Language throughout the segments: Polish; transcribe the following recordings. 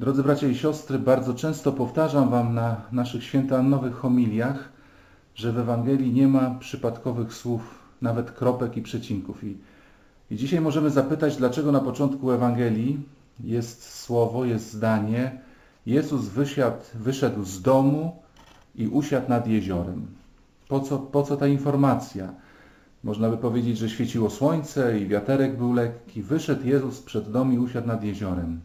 Drodzy bracia i siostry, bardzo często powtarzam Wam na naszych świętoannowych homiliach, że w Ewangelii nie ma przypadkowych słów, nawet kropek i przecinków. I, I dzisiaj możemy zapytać, dlaczego na początku Ewangelii jest słowo, jest zdanie Jezus wysiadł, wyszedł z domu i usiadł nad jeziorem. Po co, po co ta informacja? Można by powiedzieć, że świeciło słońce i wiaterek był lekki. Wyszedł Jezus przed dom i usiadł nad jeziorem.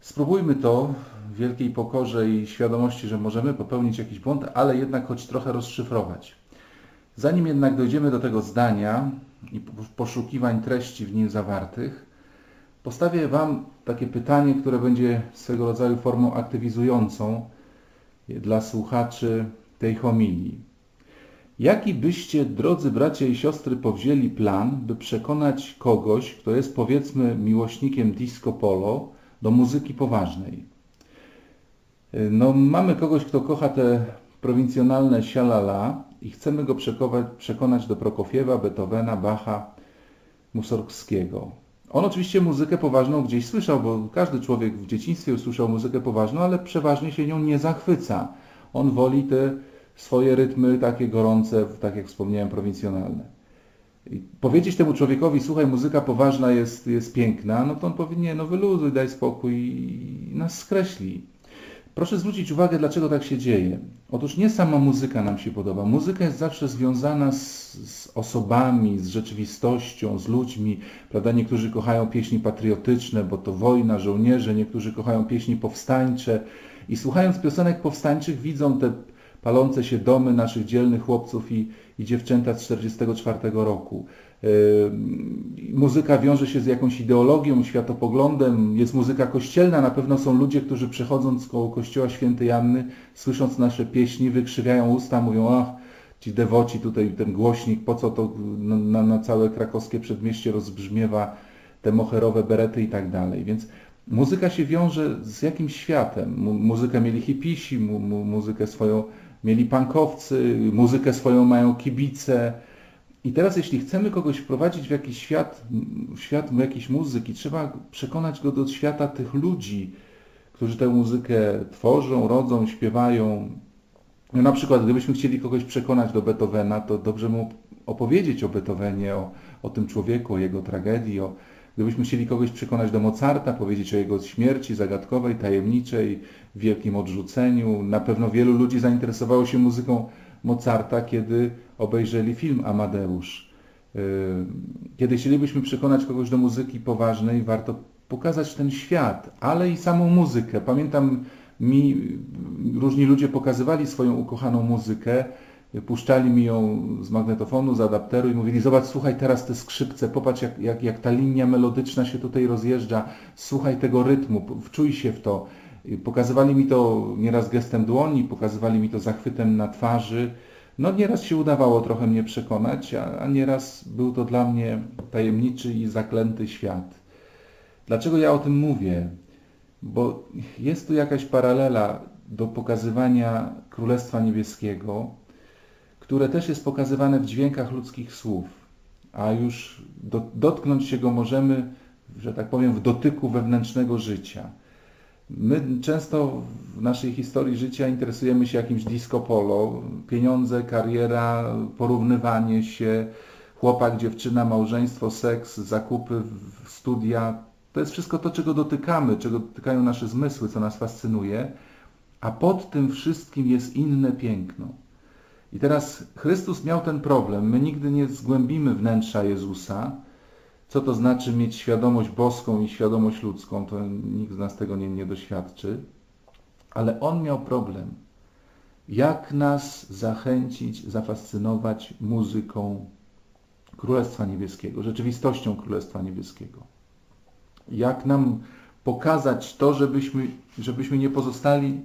Spróbujmy to w wielkiej pokorze i świadomości, że możemy popełnić jakiś błąd, ale jednak choć trochę rozszyfrować. Zanim jednak dojdziemy do tego zdania i poszukiwań treści w nim zawartych, postawię Wam takie pytanie, które będzie swego rodzaju formą aktywizującą dla słuchaczy tej homilii. Jaki byście, drodzy bracia i siostry, powzięli plan, by przekonać kogoś, kto jest powiedzmy miłośnikiem disco polo, do muzyki poważnej? No, mamy kogoś, kto kocha te prowincjonalne sialala i chcemy go przekonać do Prokofiewa, Beethovena, Bacha, Mussorgskiego. On oczywiście muzykę poważną gdzieś słyszał, bo każdy człowiek w dzieciństwie usłyszał muzykę poważną, ale przeważnie się nią nie zachwyca. On woli te swoje rytmy takie gorące, tak jak wspomniałem, prowincjonalne. Powiedzieć temu człowiekowi, słuchaj, muzyka poważna jest, jest piękna, no to on powinien, no wyluzuj, daj spokój i nas skreśli. Proszę zwrócić uwagę, dlaczego tak się dzieje. Otóż nie sama muzyka nam się podoba. Muzyka jest zawsze związana z, z, osobami, z rzeczywistością, z ludźmi. Prawda? Niektórzy kochają pieśni patriotyczne, bo to wojna, żołnierze, niektórzy kochają pieśni powstańcze. I słuchając piosenek powstańczych widzą te palące się domy naszych dzielnych chłopców i, i dziewczęta z 1944 roku. Muzyka wiąże się z jakąś ideologią, światopoglądem, jest muzyka kościelna, na pewno są ludzie, którzy przechodząc koło kościoła świętej Anny, słysząc nasze pieśni, wykrzywiają usta, mówią, ach, ci dewoci, tutaj ten głośnik, po co to na, na całe krakowskie przedmieście rozbrzmiewa te moherowe berety i tak dalej. Więc muzyka się wiąże z jakimś światem. Mu, muzykę mieli hipisi, mu, mu, muzykę swoją mieli pankowcy, muzykę swoją mają kibice. I teraz jeśli chcemy kogoś wprowadzić w jakiś świat, w świat jakiejś muzyki, trzeba przekonać go do świata tych ludzi, którzy tę muzykę tworzą, rodzą, śpiewają. No na przykład, gdybyśmy chcieli kogoś przekonać do Beethovena, to dobrze mu opowiedzieć o Beethovenie, o, o tym człowieku, o jego tragedii, o, Gdybyśmy chcieli kogoś przekonać do Mozarta, powiedzieć o jego śmierci zagadkowej, tajemniczej, wielkim odrzuceniu, na pewno wielu ludzi zainteresowało się muzyką Mozarta, kiedy obejrzeli film Amadeusz. Yy, kiedy chcielibyśmy przekonać kogoś do muzyki poważnej, warto pokazać ten świat, ale i samą muzykę. Pamiętam, mi różni ludzie pokazywali swoją ukochaną muzykę, puszczali mi ją z magnetofonu, z adapteru i mówili, zobacz, słuchaj teraz te skrzypce, popatrz jak, jak, jak ta linia melodyczna się tutaj rozjeżdża, słuchaj tego rytmu, wczuj się w to. Pokazywali mi to nieraz gestem dłoni, pokazywali mi to zachwytem na twarzy. No nieraz się udawało trochę mnie przekonać, a, a nieraz był to dla mnie tajemniczy i zaklęty świat. Dlaczego ja o tym mówię? Bo jest tu jakaś paralela do pokazywania Królestwa Niebieskiego, które też jest pokazywane w dźwiękach ludzkich słów, a już do, dotknąć się go możemy, że tak powiem, w dotyku wewnętrznego życia. My często w naszej historii życia interesujemy się jakimś disco polo, pieniądze, kariera, porównywanie się, chłopak, dziewczyna, małżeństwo, seks, zakupy, studia. To jest wszystko to, czego dotykamy, czego dotykają nasze zmysły, co nas fascynuje, a pod tym wszystkim jest inne piękno. I teraz Chrystus miał ten problem. My nigdy nie zgłębimy wnętrza Jezusa. Co to znaczy mieć świadomość boską i świadomość ludzką? To nikt z nas tego nie, nie doświadczy. Ale On miał problem. Jak nas zachęcić, zafascynować muzyką Królestwa Niebieskiego, rzeczywistością Królestwa Niebieskiego? Jak nam pokazać to, żebyśmy, żebyśmy nie pozostali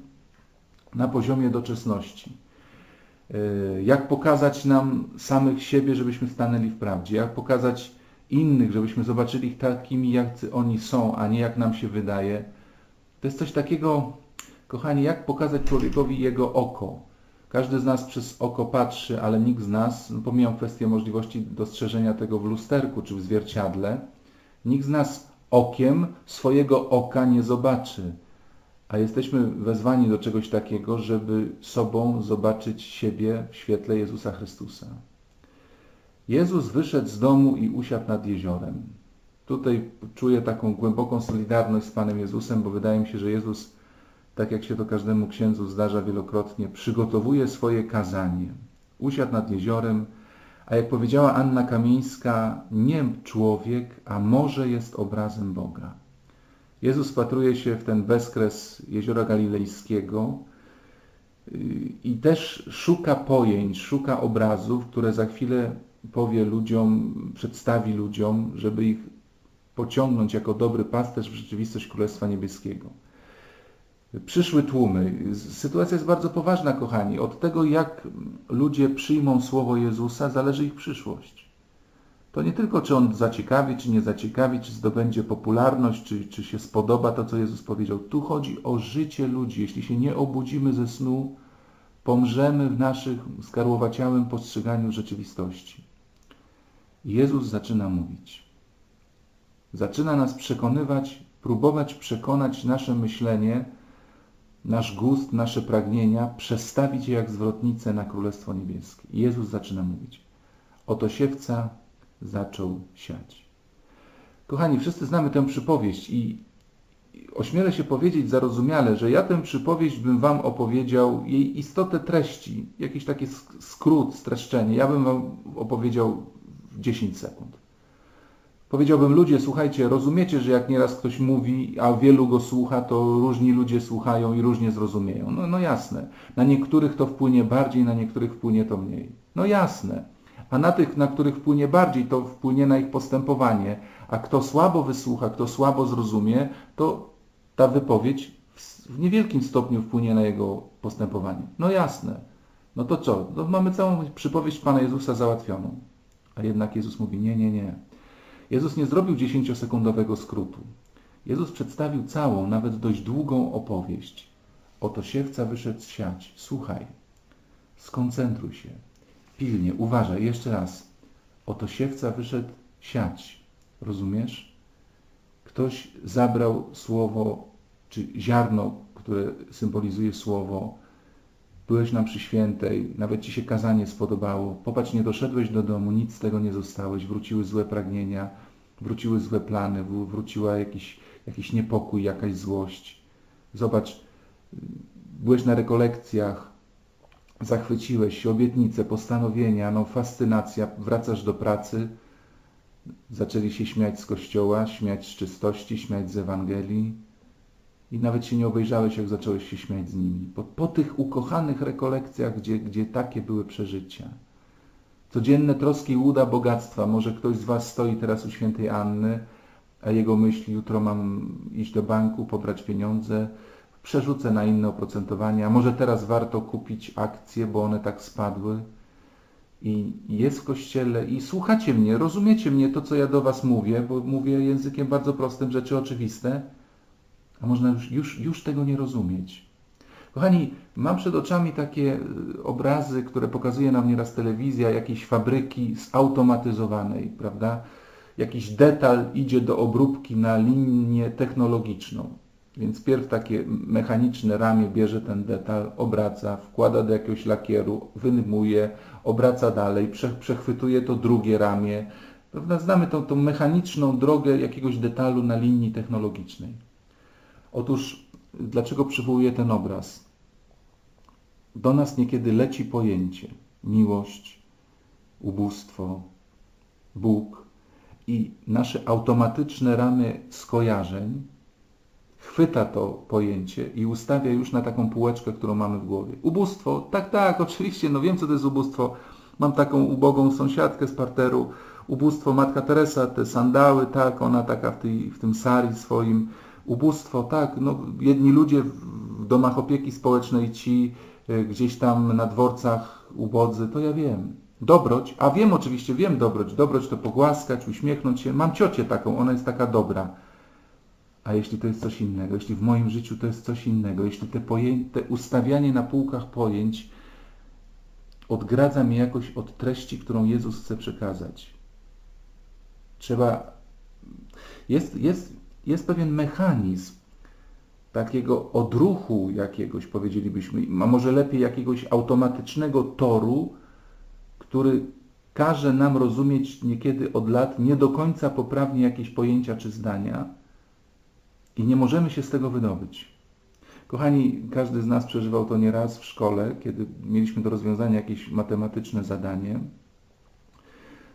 na poziomie doczesności? E, jak pokazać nam samych siebie, żebyśmy stanęli w prawdzie, jak pokazać innych, żebyśmy zobaczyli ich takimi, jacy oni są, a nie jak nam się wydaje. To jest coś takiego, kochani, jak pokazać człowiekowi jego oko. Każdy z nas przez oko patrzy, ale nikt z nas, no pomijam kwestię możliwości dostrzeżenia tego w lusterku czy w zwierciadle, nikt z nas okiem swojego oka nie zobaczy. A jesteśmy wezwani do czegoś takiego, żeby sobą zobaczyć siebie w świetle Jezusa Chrystusa. Jezus wyszedł z domu i usiadł nad jeziorem. Tutaj czuję taką głęboką solidarność z Panem Jezusem, bo wydaje mi się, że Jezus, tak jak się to każdemu księdzu zdarza wielokrotnie, przygotowuje swoje kazanie. Usiadł nad jeziorem, a jak powiedziała Anna Kamieńska, nie człowiek, a morze jest obrazem Boga. Jezus patruje się w ten bezkres Jeziora Galilejskiego yy, i też szuka pojęć, szuka obrazów, które za chwilę powie ludziom, przedstawi ludziom, żeby ich pociągnąć jako dobry pasterz w rzeczywistość Królestwa Niebieskiego. Przyszły tłumy. Sytuacja jest bardzo poważna, kochani. Od tego, jak ludzie przyjmą słowo Jezusa, zależy ich przyszłość. To nie tylko, czy on zaciekawi, czy nie zaciekawi, czy zdobędzie popularność, czy, czy się spodoba to, co Jezus powiedział. Tu chodzi o życie ludzi. Jeśli się nie obudzimy ze snu, pomrzemy w naszych skarłowaciałym postrzeganiu rzeczywistości. Jezus zaczyna mówić. Zaczyna nas przekonywać, próbować przekonać nasze myślenie, nasz gust, nasze pragnienia, przestawić je jak zwrotnicę na Królestwo Niebieskie. Jezus zaczyna mówić. Oto siewca zaczął siać. Kochani, wszyscy znamy tę przypowieść i ośmielę się powiedzieć zarozumiale, że ja tę przypowieść bym Wam opowiedział, jej istotę treści, jakiś taki skrót, streszczenie, ja bym Wam opowiedział w 10 sekund. Powiedziałbym, ludzie, słuchajcie, rozumiecie, że jak nieraz ktoś mówi, a wielu go słucha, to różni ludzie słuchają i różnie zrozumieją. No, no jasne. Na niektórych to wpłynie bardziej, na niektórych wpłynie to mniej. No jasne. A na tych, na których wpłynie bardziej, to wpłynie na ich postępowanie. A kto słabo wysłucha, kto słabo zrozumie, to ta wypowiedź w niewielkim stopniu wpłynie na jego postępowanie. No jasne. No to co? No mamy całą przypowieść Pana Jezusa załatwioną. A jednak Jezus mówi, nie, nie, nie. Jezus nie zrobił dziesięciosekundowego skrótu. Jezus przedstawił całą, nawet dość długą opowieść. Oto siewca wyszedł siać. Słuchaj, skoncentruj się, pilnie, uważaj, jeszcze raz. Oto siewca wyszedł siać. Rozumiesz? Ktoś zabrał słowo, czy ziarno, które symbolizuje słowo, byłeś nam przy świętej, nawet ci się kazanie spodobało, popatrz, nie doszedłeś do domu, nic z tego nie zostałeś, wróciły złe pragnienia, wróciły złe plany, wróciła jakiś, jakiś niepokój, jakaś złość. Zobacz, byłeś na rekolekcjach, zachwyciłeś się, obietnice, postanowienia, no fascynacja, wracasz do pracy, zaczęli się śmiać z kościoła, śmiać z czystości, śmiać z Ewangelii, i nawet się nie obejrzałeś, jak zacząłeś się śmiać z nimi. Po, po tych ukochanych rekolekcjach, gdzie, gdzie takie były przeżycia. Codzienne troski łuda bogactwa. Może ktoś z Was stoi teraz u świętej Anny, a jego myśli, jutro mam iść do banku, pobrać pieniądze, przerzucę na inne oprocentowania. Może teraz warto kupić akcje, bo one tak spadły. I jest w kościele i słuchacie mnie, rozumiecie mnie to, co ja do Was mówię, bo mówię językiem bardzo prostym, rzeczy oczywiste a można już, już, już tego nie rozumieć. Kochani, mam przed oczami takie y, obrazy, które pokazuje nam nieraz telewizja, jakiejś fabryki zautomatyzowanej, prawda? Jakiś detal idzie do obróbki na linię technologiczną. Więc pierw takie mechaniczne ramię bierze ten detal, obraca, wkłada do jakiegoś lakieru, wynymuje, obraca dalej, przechwytuje to drugie ramię. Prawda? Znamy tą, tą mechaniczną drogę jakiegoś detalu na linii technologicznej. Otóż dlaczego przywołuję ten obraz? Do nas niekiedy leci pojęcie miłość, ubóstwo, Bóg i nasze automatyczne ramy skojarzeń chwyta to pojęcie i ustawia już na taką półeczkę, którą mamy w głowie. Ubóstwo, tak, tak, oczywiście, no wiem co to jest ubóstwo. Mam taką ubogą sąsiadkę z parteru. Ubóstwo Matka Teresa, te sandały, tak, ona taka w, tej, w tym sari swoim ubóstwo, tak, no, jedni ludzie w domach opieki społecznej, ci e, gdzieś tam na dworcach ubodzy, to ja wiem. Dobroć, a wiem oczywiście, wiem dobroć. Dobroć to pogłaskać, uśmiechnąć się. Mam ciocię taką, ona jest taka dobra. A jeśli to jest coś innego, jeśli w moim życiu to jest coś innego, jeśli te, te ustawianie na półkach pojęć odgradza mnie jakoś od treści, którą Jezus chce przekazać. Trzeba, jest, jest jest pewien mechanizm. takiego odruchu jakiegoś, powiedzielibyśmy, a może lepiej jakiegoś automatycznego toru, który każe nam rozumieć niekiedy od lat nie do końca poprawnie jakieś pojęcia czy zdania i nie możemy się z tego wydobyć. Kochani, każdy z nas przeżywał to nieraz w szkole, kiedy mieliśmy do rozwiązania jakieś matematyczne zadanie.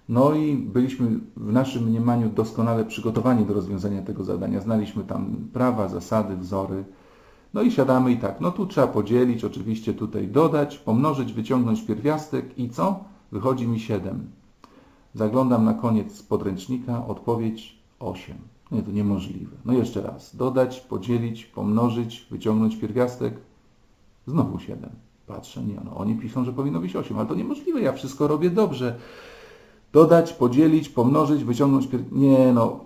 No i byliśmy w naszym mniemaniu doskonale przygotowani do rozwiązania tego zadania. Znaliśmy tam prawa, zasady, wzory. No i siadamy i tak, no tu trzeba podzielić, oczywiście tutaj dodać, pomnożyć, wyciągnąć pierwiastek i co? Wychodzi mi 7. Zaglądam na koniec podręcznika, odpowiedź 8. Nie, to niemożliwe. No jeszcze raz. Dodać, podzielić, pomnożyć, wyciągnąć pierwiastek. Znowu 7. Patrzę, nie, no oni piszą, że powinno być 8, ale to niemożliwe, ja wszystko robię dobrze. Dodać, podzielić, pomnożyć, wyciągnąć pierwiastek. Nie, no.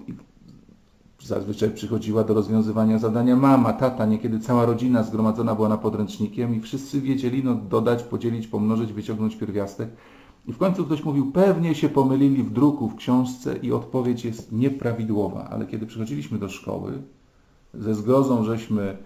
Zazwyczaj przychodziła do rozwiązywania zadania mama, tata, niekiedy cała rodzina zgromadzona była na podręcznikiem i wszyscy wiedzieli, no dodać, podzielić, pomnożyć, wyciągnąć pierwiastek. I w końcu ktoś mówił, pewnie się pomylili w druku, w książce i odpowiedź jest nieprawidłowa. Ale kiedy przychodziliśmy do szkoły, ze zgrozą żeśmy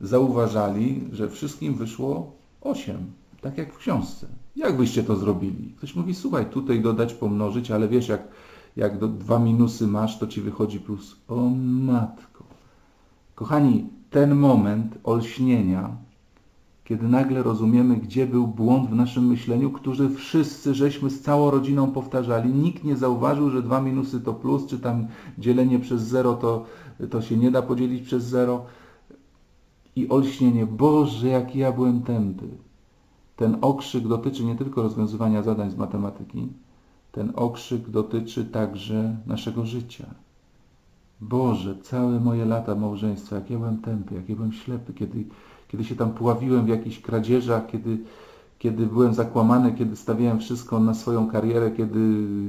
zauważali, że wszystkim wyszło 8, tak jak w książce. Jak byście to zrobili? Ktoś mówi, słuchaj, tutaj dodać, pomnożyć, ale wiesz, jak, jak do dwa minusy masz, to ci wychodzi plus. O matko. Kochani, ten moment olśnienia kiedy nagle rozumiemy, gdzie był błąd w naszym myśleniu, który wszyscy żeśmy z całą rodziną powtarzali. Nikt nie zauważył, że dwa minusy to plus, czy tam dzielenie przez zero to, to się nie da podzielić przez zero. I olśnienie, Boże, jaki ja byłem tępy. Ten okrzyk dotyczy nie tylko rozwiązywania zadań z matematyki, ten okrzyk dotyczy także naszego życia. Boże, całe moje lata małżeństwa, jak ja byłem tępy, jak ja byłem ślepy, kiedy kiedy się tam pławiłem w jakichś kradzieżach, kiedy, kiedy byłem zakłamany, kiedy stawiałem wszystko na swoją karierę, kiedy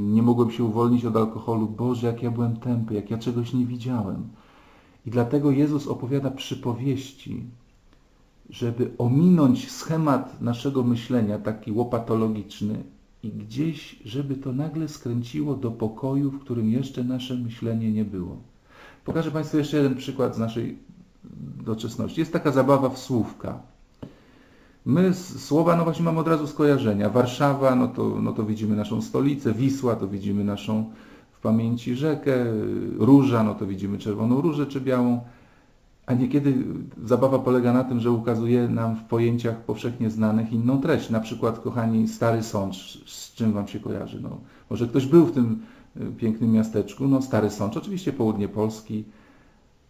nie mogłem się uwolnić od alkoholu. Boże, jak ja byłem tępy, jak ja czegoś nie widziałem. I dlatego Jezus opowiada przypowieści, żeby ominąć schemat naszego myślenia, taki łopatologiczny, i gdzieś, żeby to nagle skręciło do pokoju, w którym jeszcze nasze myślenie nie było. Pokażę Państwu jeszcze jeden przykład z naszej doczesności. Jest taka zabawa w słówka. My słowa, no właśnie mamy od razu skojarzenia. Warszawa, no to, no to widzimy naszą stolicę, Wisła, to widzimy naszą w pamięci rzekę, Róża, no to widzimy czerwoną różę czy białą. A niekiedy zabawa polega na tym, że ukazuje nam w pojęciach powszechnie znanych inną treść. Na przykład, kochani, Stary Sącz, z czym Wam się kojarzy? No, może ktoś był w tym y, pięknym miasteczku, no Stary Sącz, oczywiście południe Polski,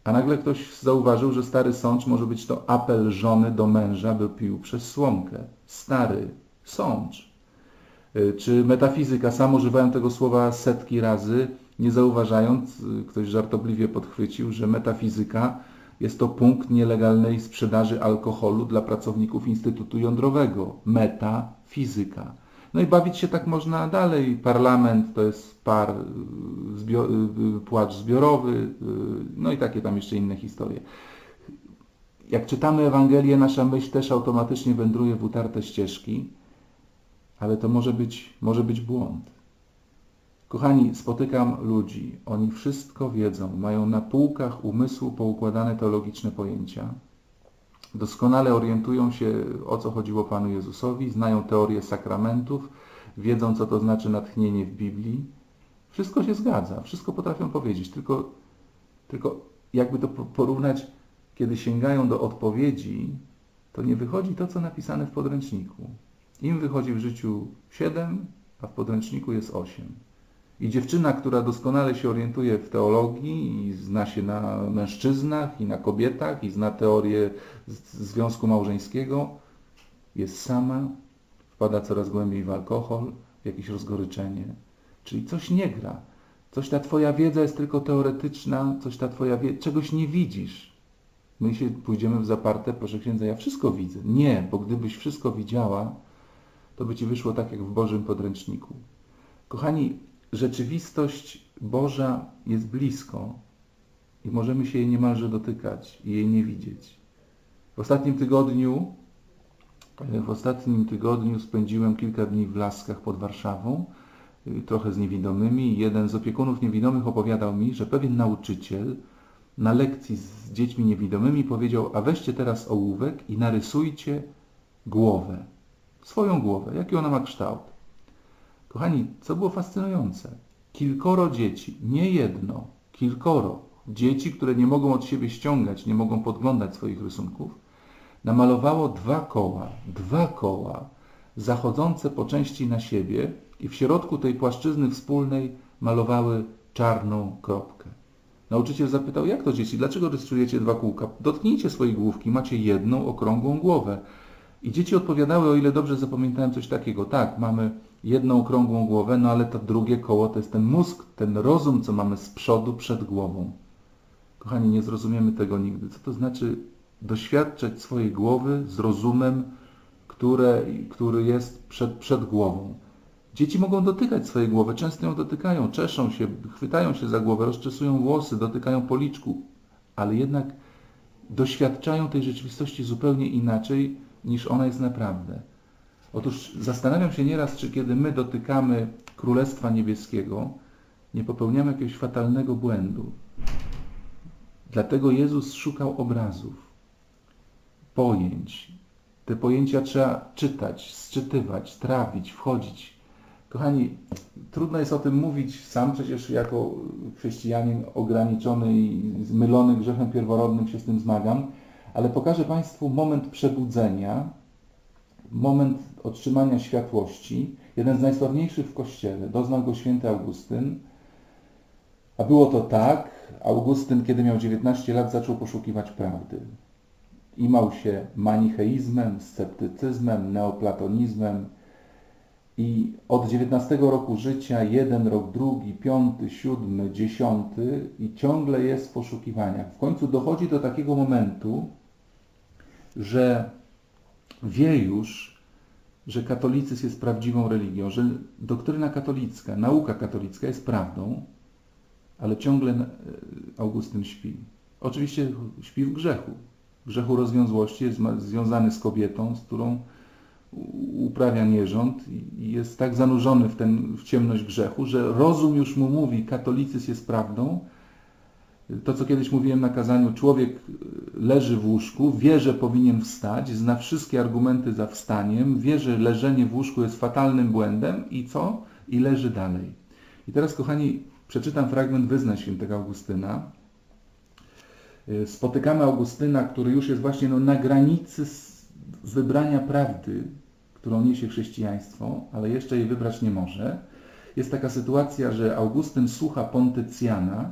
a nagle ktoś zauważył, że stary sącz może być to apel żony do męża, by pił przez słomkę. Stary sącz. Y, czy metafizyka, sam używałem tego słowa setki razy, nie zauważając, y, ktoś żartobliwie podchwycił, że metafizyka jest to punkt nielegalnej sprzedaży alkoholu dla pracowników Instytutu Jądrowego. Metafizyka. No i bawić się tak można dalej. Parlament to jest par, y, zbior, y, płacz zbiorowy, y, no i takie tam jeszcze inne historie. Jak czytamy Ewangelię, nasza myśl też automatycznie wędruje w utarte ścieżki, ale to może być, może być błąd. Kochani, spotykam ludzi, oni wszystko wiedzą, mają na półkach umysłu poukładane teologiczne pojęcia, Doskonale orientują się, o co chodziło Panu Jezusowi, znają teorię sakramentów, wiedzą, co to znaczy natchnienie w Biblii. Wszystko się zgadza, wszystko potrafią powiedzieć, tylko, tylko jakby to porównać, kiedy sięgają do odpowiedzi, to nie wychodzi to, co napisane w podręczniku. Im wychodzi w życiu 7, a w podręczniku jest 8. I dziewczyna, która doskonale się orientuje w teologii i zna się na mężczyznach i na kobietach i zna teorię związku małżeńskiego, jest sama, wpada coraz głębiej w alkohol, w jakieś rozgoryczenie. Czyli coś nie gra. Coś ta Twoja wiedza jest tylko teoretyczna, coś ta Twoja wiedza, czegoś nie widzisz. My się pójdziemy w zaparte, proszę księdza, ja wszystko widzę. Nie, bo gdybyś wszystko widziała, to by Ci wyszło tak jak w Bożym podręczniku. Kochani, rzeczywistość Boża jest blisko i możemy się jej niemalże dotykać i jej nie widzieć. W ostatnim tygodniu w ostatnim tygodniu spędziłem kilka dni w Laskach pod Warszawą, trochę z niewidomymi. Jeden z opiekunów niewidomych opowiadał mi, że pewien nauczyciel na lekcji z dziećmi niewidomymi powiedział, a weźcie teraz ołówek i narysujcie głowę. Swoją głowę, jaki ona ma kształt. Kochani, co było fascynujące? Kilkoro dzieci, nie jedno, kilkoro dzieci, które nie mogą od siebie ściągać, nie mogą podglądać swoich rysunków, namalowało dwa koła, dwa koła zachodzące po części na siebie i w środku tej płaszczyzny wspólnej malowały czarną kropkę. Nauczyciel zapytał, jak to dzieci, dlaczego rysujecie dwa kółka? Dotknijcie swojej główki, macie jedną okrągłą głowę. I dzieci odpowiadały, o ile dobrze zapamiętałem coś takiego, tak, mamy jedną okrągłą głowę, no ale to drugie koło to jest ten mózg, ten rozum, co mamy z przodu, przed głową. Kochani, nie zrozumiemy tego nigdy. Co to znaczy doświadczać swojej głowy z rozumem, które, który jest przed, przed głową? Dzieci mogą dotykać swojej głowy, często ją dotykają, czeszą się, chwytają się za głowę, rozczesują włosy, dotykają policzku, ale jednak doświadczają tej rzeczywistości zupełnie inaczej, niż ona jest naprawdę. Otóż zastanawiam się nieraz, czy kiedy my dotykamy Królestwa Niebieskiego, nie popełniamy jakiegoś fatalnego błędu. Dlatego Jezus szukał obrazów, pojęć. Te pojęcia trzeba czytać, sczytywać, trawić, wchodzić. Kochani, trudno jest o tym mówić. Sam przecież jako chrześcijanin ograniczony i zmylony grzechem pierworodnym się z tym zmagam, ale pokażę Państwu moment przebudzenia, moment otrzymania światłości. Jeden z najsławniejszych w Kościele. Doznał go święty Augustyn. A było to tak, Augustyn, kiedy miał 19 lat, zaczął poszukiwać prawdy. Imał się manicheizmem, sceptycyzmem, neoplatonizmem i od 19 roku życia, jeden rok, drugi, piąty, siódmy, dziesiąty i ciągle jest w poszukiwaniach. W końcu dochodzi do takiego momentu, że wie już, że katolicyzm jest prawdziwą religią, że doktryna katolicka, nauka katolicka jest prawdą, ale ciągle e, Augustyn śpi. Oczywiście śpi w grzechu. Grzechu rozwiązłości jest związany z kobietą, z którą uprawia nierząd i jest tak zanurzony w, ten, w ciemność grzechu, że rozum już mu mówi, katolicyzm jest prawdą. To, co kiedyś mówiłem na kazaniu, człowiek leży w łóżku, wie, że powinien wstać, zna wszystkie argumenty za wstaniem, wie, że leżenie w łóżku jest fatalnym błędem i co? I leży dalej. I teraz, kochani, przeczytam fragment wyznań świętego Augustyna. Spotykamy Augustyna, który już jest właśnie no, na granicy wybrania prawdy, którą niesie chrześcijaństwo, ale jeszcze jej wybrać nie może. Jest taka sytuacja, że Augustyn słucha Pontycjana,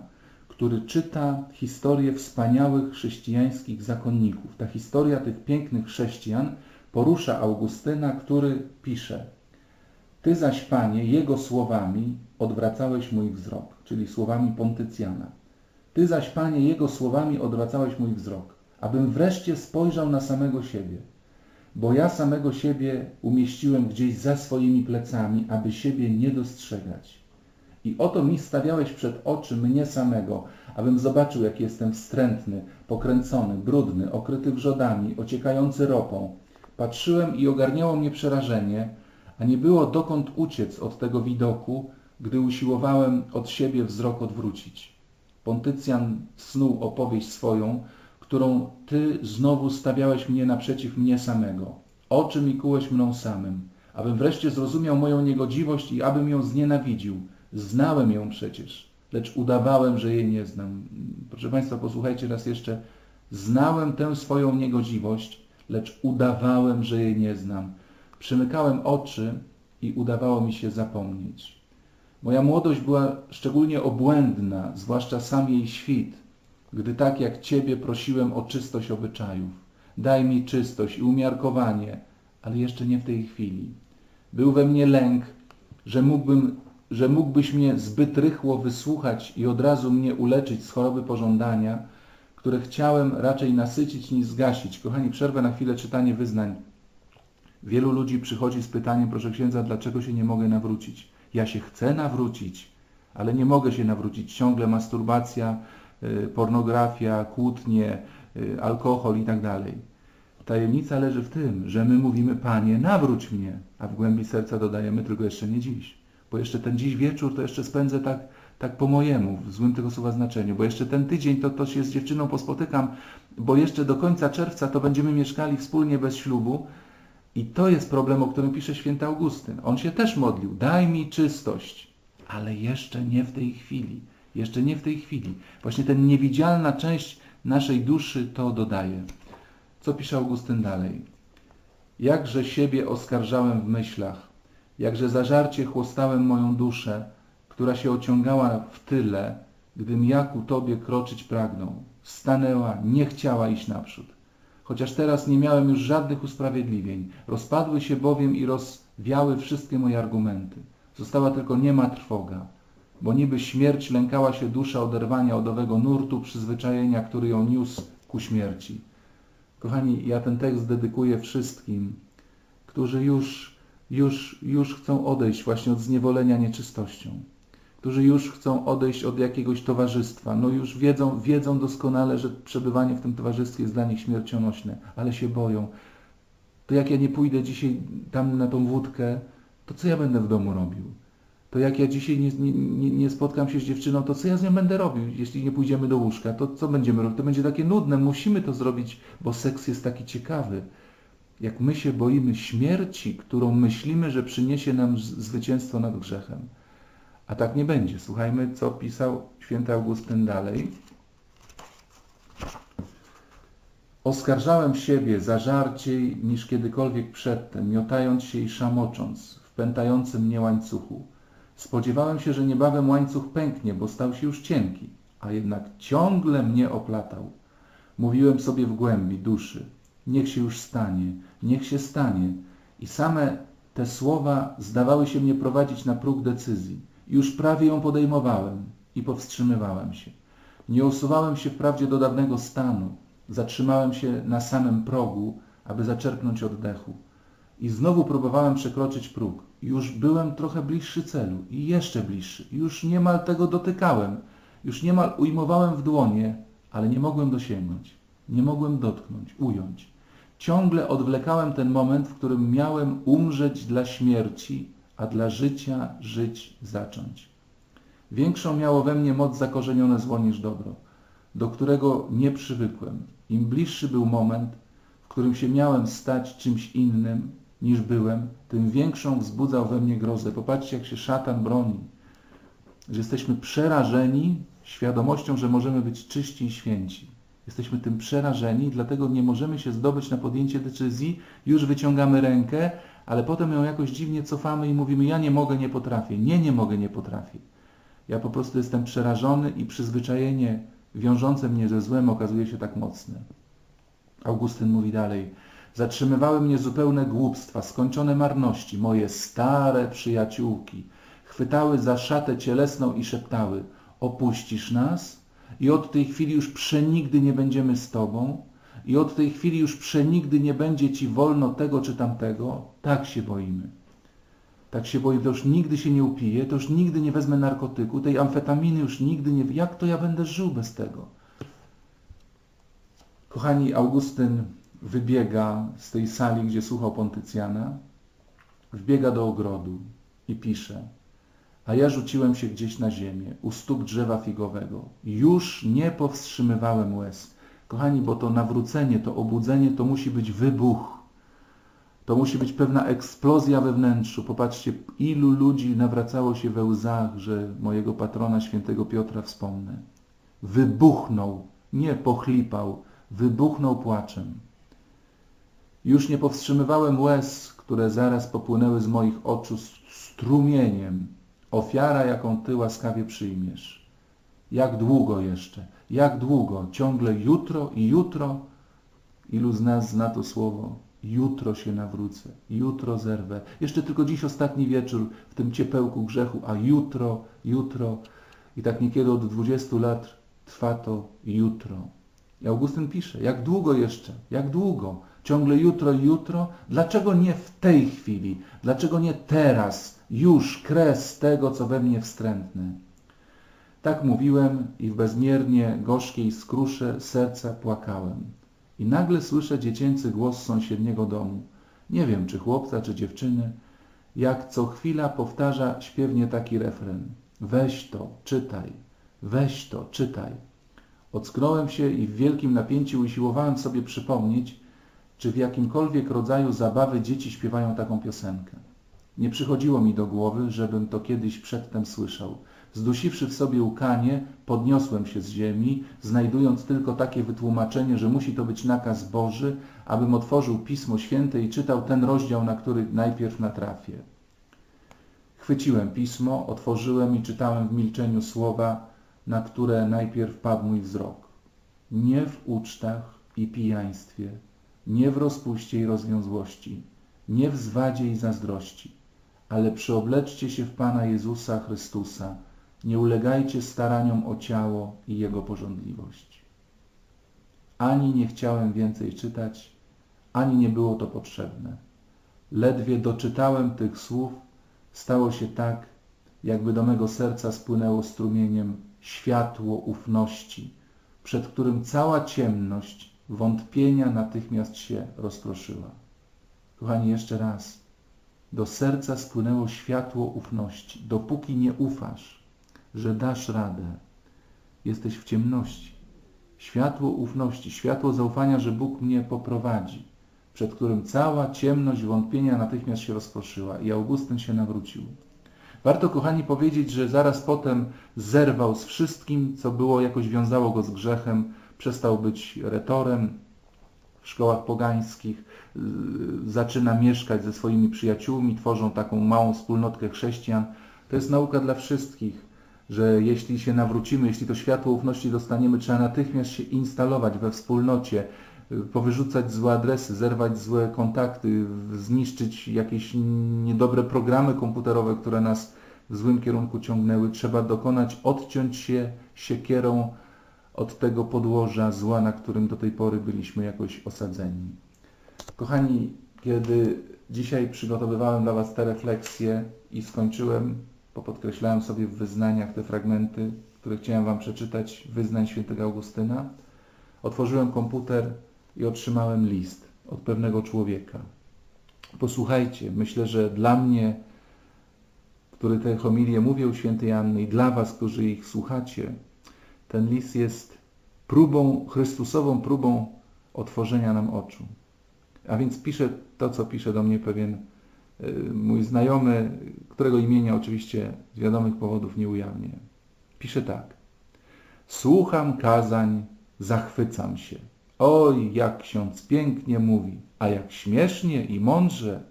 który czyta historię wspaniałych chrześcijańskich zakonników. Ta historia tych pięknych chrześcijan porusza Augustyna, który pisze Ty zaś, Panie, Jego słowami odwracałeś mój wzrok, czyli słowami Pontycjana. Ty zaś, Panie, Jego słowami odwracałeś mój wzrok, abym wreszcie spojrzał na samego siebie bo ja samego siebie umieściłem gdzieś za swoimi plecami, aby siebie nie dostrzegać. I oto mi stawiałeś przed oczy mnie samego, abym zobaczył, jak jestem wstrętny, pokręcony, brudny, okryty wrzodami, ociekający ropą. Patrzyłem i ogarniało mnie przerażenie, a nie było dokąd uciec od tego widoku, gdy usiłowałem od siebie wzrok odwrócić. Pontycjan snuł opowieść swoją, którą Ty znowu stawiałeś mnie naprzeciw mnie samego. Oczy mi kułeś mną samym, abym wreszcie zrozumiał moją niegodziwość i abym ją znienawidził. Znałem ją przecież, lecz udawałem, że jej nie znam. Proszę Państwa, posłuchajcie raz jeszcze. Znałem tę swoją niegodziwość, lecz udawałem, że jej nie znam. Przymykałem oczy i udawało mi się zapomnieć. Moja młodość była szczególnie obłędna, zwłaszcza sam jej świt gdy tak jak Ciebie prosiłem o czystość obyczajów. Daj mi czystość i umiarkowanie, ale jeszcze nie w tej chwili. Był we mnie lęk, że, mógłbym, że mógłbyś mnie zbyt rychło wysłuchać i od razu mnie uleczyć z choroby pożądania, które chciałem raczej nasycić niż zgasić. Kochani, przerwę na chwilę czytanie wyznań. Wielu ludzi przychodzi z pytaniem, proszę księdza, dlaczego się nie mogę nawrócić? Ja się chcę nawrócić, ale nie mogę się nawrócić. Ciągle masturbacja, Y, pornografia, kłótnie, y, alkohol i tak dalej. Tajemnica leży w tym, że my mówimy, Panie, nawróć mnie, a w głębi serca dodajemy tylko jeszcze nie dziś. Bo jeszcze ten dziś wieczór to jeszcze spędzę tak, tak po mojemu, w złym tego słowa znaczeniu, bo jeszcze ten tydzień to, to się z dziewczyną pospotykam, bo jeszcze do końca czerwca to będziemy mieszkali wspólnie bez ślubu i to jest problem, o którym pisze święty Augustyn. On się też modlił, daj mi czystość, ale jeszcze nie w tej chwili, jeszcze nie w tej chwili. Właśnie ten niewidzialna część naszej duszy to dodaje. Co pisze Augustyn dalej? Jakże siebie oskarżałem w myślach, jakże zażarcie chłostałem moją duszę, która się ociągała w tyle, gdym ja ku Tobie kroczyć pragnął. Stanęła, nie chciała iść naprzód. Chociaż teraz nie miałem już żadnych usprawiedliwień. Rozpadły się bowiem i rozwiały wszystkie moje argumenty. Została tylko niema trwoga, bo niby śmierć lękała się dusza oderwania od owego nurtu przyzwyczajenia, który ją niósł ku śmierci. Kochani, ja ten tekst dedykuję wszystkim, którzy już, już, już chcą odejść właśnie od zniewolenia nieczystością, którzy już chcą odejść od jakiegoś towarzystwa, no już wiedzą, wiedzą doskonale, że przebywanie w tym towarzystwie jest dla nich śmiercionośne, ale się boją. To jak ja nie pójdę dzisiaj tam na tą wódkę, to co ja będę w domu robił? To jak ja dzisiaj nie, nie, nie spotkam się z dziewczyną, to co ja z nią będę robił, jeśli nie pójdziemy do łóżka? To co będziemy robić? To będzie takie nudne, musimy to zrobić, bo seks jest taki ciekawy. Jak my się boimy śmierci, którą myślimy, że przyniesie nam zwycięstwo nad grzechem. A tak nie będzie. Słuchajmy, co pisał święty Augustyn dalej. Oskarżałem siebie zażarciej niż kiedykolwiek przedtem, miotając się i szamocząc w pętającym mnie łańcuchu. Spodziewałem się, że niebawem łańcuch pęknie, bo stał się już cienki, a jednak ciągle mnie oplatał. Mówiłem sobie w głębi duszy, niech się już stanie, niech się stanie. I same te słowa zdawały się mnie prowadzić na próg decyzji. Już prawie ją podejmowałem i powstrzymywałem się. Nie usuwałem się wprawdzie do dawnego stanu, zatrzymałem się na samym progu, aby zaczerpnąć oddechu. I znowu próbowałem przekroczyć próg. Już byłem trochę bliższy celu i jeszcze bliższy. Już niemal tego dotykałem. Już niemal ujmowałem w dłonie, ale nie mogłem dosięgnąć. Nie mogłem dotknąć, ująć. Ciągle odwlekałem ten moment, w którym miałem umrzeć dla śmierci, a dla życia żyć zacząć. Większą miało we mnie moc zakorzenione zło niż dobro, do którego nie przywykłem. Im bliższy był moment, w którym się miałem stać czymś innym, niż byłem, tym większą wzbudzał we mnie grozę. Popatrzcie, jak się szatan broni. Że jesteśmy przerażeni świadomością, że możemy być czyści i święci. Jesteśmy tym przerażeni, dlatego nie możemy się zdobyć na podjęcie decyzji, już wyciągamy rękę, ale potem ją jakoś dziwnie cofamy i mówimy, ja nie mogę, nie potrafię. Nie, nie mogę, nie potrafię. Ja po prostu jestem przerażony i przyzwyczajenie wiążące mnie ze złem okazuje się tak mocne. Augustyn mówi dalej, Zatrzymywały mnie zupełne głupstwa, skończone marności, moje stare przyjaciółki. Chwytały za szatę cielesną i szeptały, opuścisz nas i od tej chwili już przenigdy nie będziemy z Tobą i od tej chwili już przenigdy nie będzie Ci wolno tego czy tamtego. Tak się boimy. Tak się boję, to już nigdy się nie upiję, to już nigdy nie wezmę narkotyku, tej amfetaminy już nigdy nie... Jak to ja będę żył bez tego? Kochani, Augustyn wybiega z tej sali, gdzie słuchał Pontycjana, wbiega do ogrodu i pisze a ja rzuciłem się gdzieś na ziemię, u stóp drzewa figowego. Już nie powstrzymywałem łez. Kochani, bo to nawrócenie, to obudzenie, to musi być wybuch. To musi być pewna eksplozja we wnętrzu. Popatrzcie, ilu ludzi nawracało się we łzach, że mojego patrona świętego Piotra wspomnę. Wybuchnął, nie pochlipał, wybuchnął płaczem. Już nie powstrzymywałem łez, które zaraz popłynęły z moich oczu strumieniem. Ofiara, jaką Ty łaskawie przyjmiesz. Jak długo jeszcze? Jak długo? Ciągle jutro i jutro? Ilu z nas zna to słowo? Jutro się nawrócę, jutro zerwę. Jeszcze tylko dziś ostatni wieczór w tym ciepełku grzechu, a jutro, jutro. I tak niekiedy od 20 lat trwa to jutro. I Augustyn pisze, jak długo jeszcze? Jak długo? Ciągle jutro jutro? Dlaczego nie w tej chwili? Dlaczego nie teraz? Już kres tego, co we mnie wstrętne. Tak mówiłem i w bezmiernie gorzkiej skrusze serca płakałem. I nagle słyszę dziecięcy głos z sąsiedniego domu. Nie wiem, czy chłopca, czy dziewczyny, jak co chwila powtarza śpiewnie taki refren. Weź to, czytaj, weź to, czytaj. Ocknąłem się i w wielkim napięciu usiłowałem sobie przypomnieć, czy w jakimkolwiek rodzaju zabawy dzieci śpiewają taką piosenkę. Nie przychodziło mi do głowy, żebym to kiedyś przedtem słyszał. Zdusiwszy w sobie łkanie, podniosłem się z ziemi, znajdując tylko takie wytłumaczenie, że musi to być nakaz Boży, abym otworzył Pismo Święte i czytał ten rozdział, na który najpierw natrafię. Chwyciłem Pismo, otworzyłem i czytałem w milczeniu słowa, na które najpierw padł mój wzrok. Nie w ucztach i pijaństwie, nie w rozpuście i rozwiązłości, nie w zwadzie i zazdrości, ale przyobleczcie się w Pana Jezusa Chrystusa, nie ulegajcie staraniom o ciało i jego porządliwość. Ani nie chciałem więcej czytać, ani nie było to potrzebne. Ledwie doczytałem tych słów, stało się tak, jakby do mego serca spłynęło strumieniem światło ufności, przed którym cała ciemność wątpienia natychmiast się rozproszyła. Kochani, jeszcze raz. Do serca spłynęło światło ufności. Dopóki nie ufasz, że dasz radę, jesteś w ciemności. Światło ufności, światło zaufania, że Bóg mnie poprowadzi, przed którym cała ciemność wątpienia natychmiast się rozproszyła i Augustyn się nawrócił. Warto, kochani, powiedzieć, że zaraz potem zerwał z wszystkim, co było jakoś wiązało go z grzechem, przestał być retorem w szkołach pogańskich, zaczyna mieszkać ze swoimi przyjaciółmi, tworzą taką małą wspólnotkę chrześcijan. To jest nauka dla wszystkich, że jeśli się nawrócimy, jeśli to światło ufności dostaniemy, trzeba natychmiast się instalować we wspólnocie, powyrzucać złe adresy, zerwać złe kontakty, zniszczyć jakieś niedobre programy komputerowe, które nas w złym kierunku ciągnęły. Trzeba dokonać, odciąć się siekierą od tego podłoża zła, na którym do tej pory byliśmy jakoś osadzeni. Kochani, kiedy dzisiaj przygotowywałem dla Was te refleksje i skończyłem, popodkreślałem sobie w wyznaniach te fragmenty, które chciałem Wam przeczytać, wyznań świętego Augustyna, otworzyłem komputer i otrzymałem list od pewnego człowieka. Posłuchajcie, myślę, że dla mnie, który te homilie mówił świętej Anny i dla Was, którzy ich słuchacie, ten list jest próbą, Chrystusową próbą otworzenia nam oczu. A więc pisze to, co pisze do mnie pewien y, mój znajomy, którego imienia oczywiście z wiadomych powodów nie ujawnię. Pisze tak. Słucham kazań, zachwycam się. Oj, jak ksiądz pięknie mówi, a jak śmiesznie i mądrze.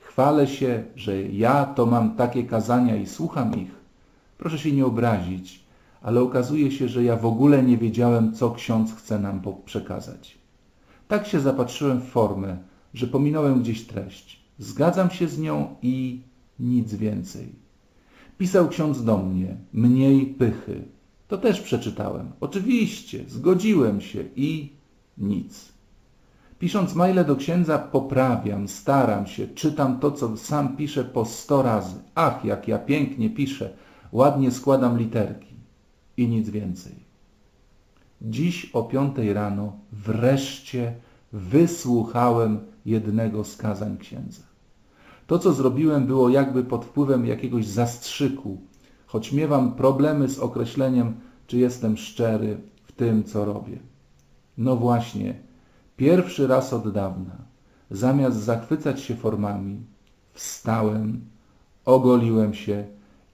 Chwalę się, że ja to mam takie kazania i słucham ich. Proszę się nie obrazić, ale okazuje się, że ja w ogóle nie wiedziałem, co ksiądz chce nam przekazać. Tak się zapatrzyłem w formę, że pominąłem gdzieś treść. Zgadzam się z nią i nic więcej. Pisał ksiądz do mnie, mniej pychy. To też przeczytałem. Oczywiście, zgodziłem się i nic. Pisząc maile do księdza poprawiam, staram się, czytam to, co sam piszę po sto razy. Ach, jak ja pięknie piszę, ładnie składam literki i nic więcej. Dziś o piątej rano wreszcie wysłuchałem jednego z kazań księdza. To, co zrobiłem, było jakby pod wpływem jakiegoś zastrzyku, choć miewam problemy z określeniem, czy jestem szczery w tym, co robię. No właśnie, pierwszy raz od dawna, zamiast zachwycać się formami, wstałem, ogoliłem się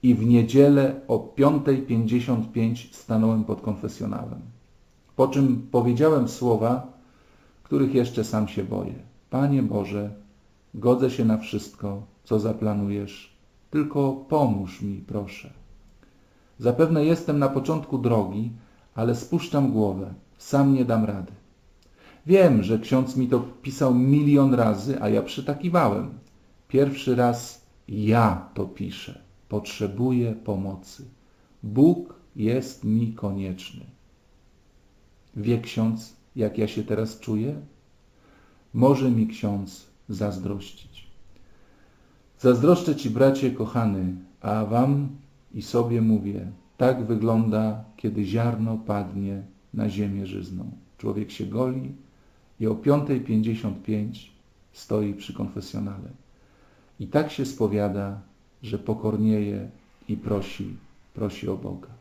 i w niedzielę o 5.55 stanąłem pod konfesjonałem. Po czym powiedziałem słowa, których jeszcze sam się boję. Panie Boże, godzę się na wszystko, co zaplanujesz, tylko pomóż mi, proszę. Zapewne jestem na początku drogi, ale spuszczam głowę. Sam nie dam rady. Wiem, że ksiądz mi to pisał milion razy, a ja przytakiwałem. Pierwszy raz ja to piszę. Potrzebuję pomocy. Bóg jest mi konieczny. Wie ksiądz, jak ja się teraz czuję? Może mi ksiądz zazdrościć. Zazdroszczę Ci, bracie kochany, a Wam i sobie mówię, tak wygląda, kiedy ziarno padnie na ziemię żyzną. Człowiek się goli i o 5.55 stoi przy konfesjonale. I tak się spowiada, że pokornieje i prosi prosi o Boga.